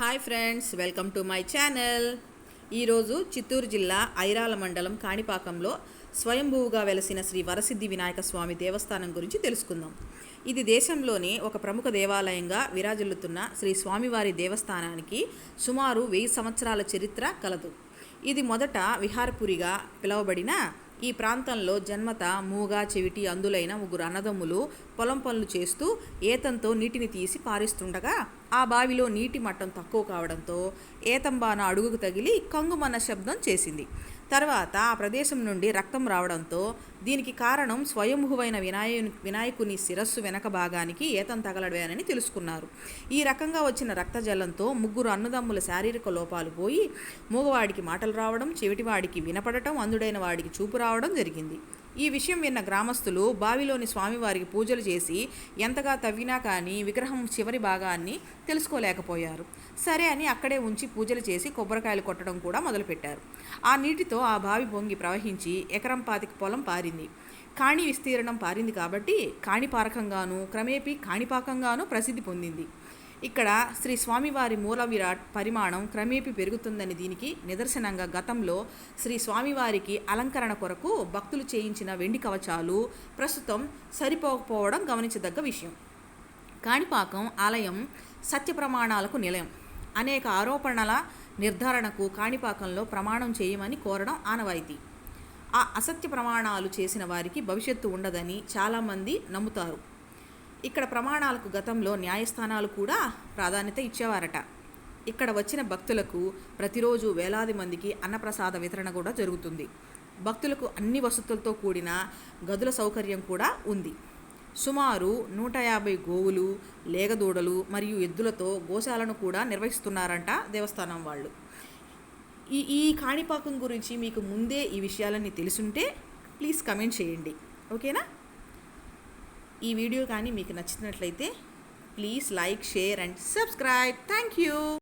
Hi friends welcome to my channel. ఈరోజు చిత్తూరు జిల్లా ఐరాల మండలం కాణిపాకంలో స్వయంభూగా వెలసిన శ్రీ వరసిద్ధి వినాయక స్వామి దేవస్థానం గురించి తెలుసుకుందాం. ఇది దేశంలోనే ఒక ప్రముఖ దేవాలయంగా విరాజిల్లుతున్న శ్రీ స్వామివారి దేవస్థానానికి సుమారు వెయ్యి సంవత్సరాల చరిత్ర కలదు. ఇది మొదట విహారపురిగా పిలువబడిన ఈ ప్రాంతంలో జన్మత మూగ చెవిటి అందులైన ముగ్గురు అన్నదమ్ములు పొలం పనులు చేస్తూ ఏతంతో నీటిని తీసి పారిస్తుండగా ఆ బావిలో నీటి మట్టం తక్కువ కావడంతో ఏతంబాన అడుగుకు తగిలి కంగుమన్న శబ్దం చేసింది. తర్వాత ఆ ప్రదేశం నుండి రక్తం రావడంతో దీనికి కారణం స్వయంభువైన వినాయకుని వినాయకుని శిరస్సు వెనక భాగానికి ఏతం తగలడమేనని తెలుసుకున్నారు. ఈ రకంగా వచ్చిన రక్తజలంతో ముగ్గురు అన్నదమ్ముల శారీరక లోపాలు పోయి మూగవాడికి మాటలు రావడం చెవిటివాడికి వినపడటం అందుడైన వాడికి చూపు రావడం జరిగింది. ఈ విషయం విన్న గ్రామస్తులు బావిలోని స్వామివారికి పూజలు చేసి ఎంతగా తవ్వినా కానీ విగ్రహం చివరి భాగాన్ని తెలుసుకోలేకపోయారు. సరే అని అక్కడే ఉంచి పూజలు చేసి కొబ్బరికాయలు కొట్టడం కూడా మొదలుపెట్టారు. ఆ నీటితో ఆ బావి పొంగి ప్రవహించి ఎకరం పాతికి పొలం పారింది. కాణి విస్తీర్ణం పారింది కాబట్టి కాణిపారకంగాను క్రమేపీ కాణిపాకంగాను ప్రసిద్ధి పొందింది. ఇక్కడ శ్రీ స్వామివారి మూల విరాట్ పరిమాణం క్రమేపీ పెరుగుతుందని దీనికి నిదర్శనంగా గతంలో శ్రీ స్వామివారికి అలంకరణ కొరకు భక్తులు చేయించిన వెండి కవచాలు ప్రస్తుతం సరిపోకపోవడం గమనించదగ్గ విషయం. కాణిపాకం ఆలయం సత్య ప్రమాణాలకు నిలయం. అనేక ఆరోపణల నిర్ధారణకు కాణిపాకంలో ప్రమాణం చేయమని కోరడం ఆనవాయితీ. ఆ అసత్య ప్రమాణాలు చేసిన వారికి భవిష్యత్తు ఉండదని చాలామంది నమ్ముతారు. ఇక్కడ ప్రమాణాలకు గతంలో న్యాయస్థానాలు కూడా ప్రాధాన్యత ఇచ్చేవారట. ఇక్కడ వచ్చిన భక్తులకు ప్రతిరోజు వేలాది మందికి అన్నప్రసాద వితరణ కూడా జరుగుతుంది. భక్తులకు అన్ని వసతులతో కూడిన గదుల సౌకర్యం కూడా ఉంది. సుమారు నూట యాభై గోవులు లేగదూడలు మరియు ఎద్దులతో గోశాలను కూడా నిర్వహిస్తున్నారంట దేవస్థానం వాళ్ళు. ఈ ఈ కాణిపాకం గురించి మీకు ముందే ఈ విషయాలన్నీ తెలుసుంటే ప్లీజ్ కమెంట్ చేయండి. ఓకేనా? ఈ వీడియో కానీ మీకు నచ్చినట్లయితే please like share and subscribe. Thank you.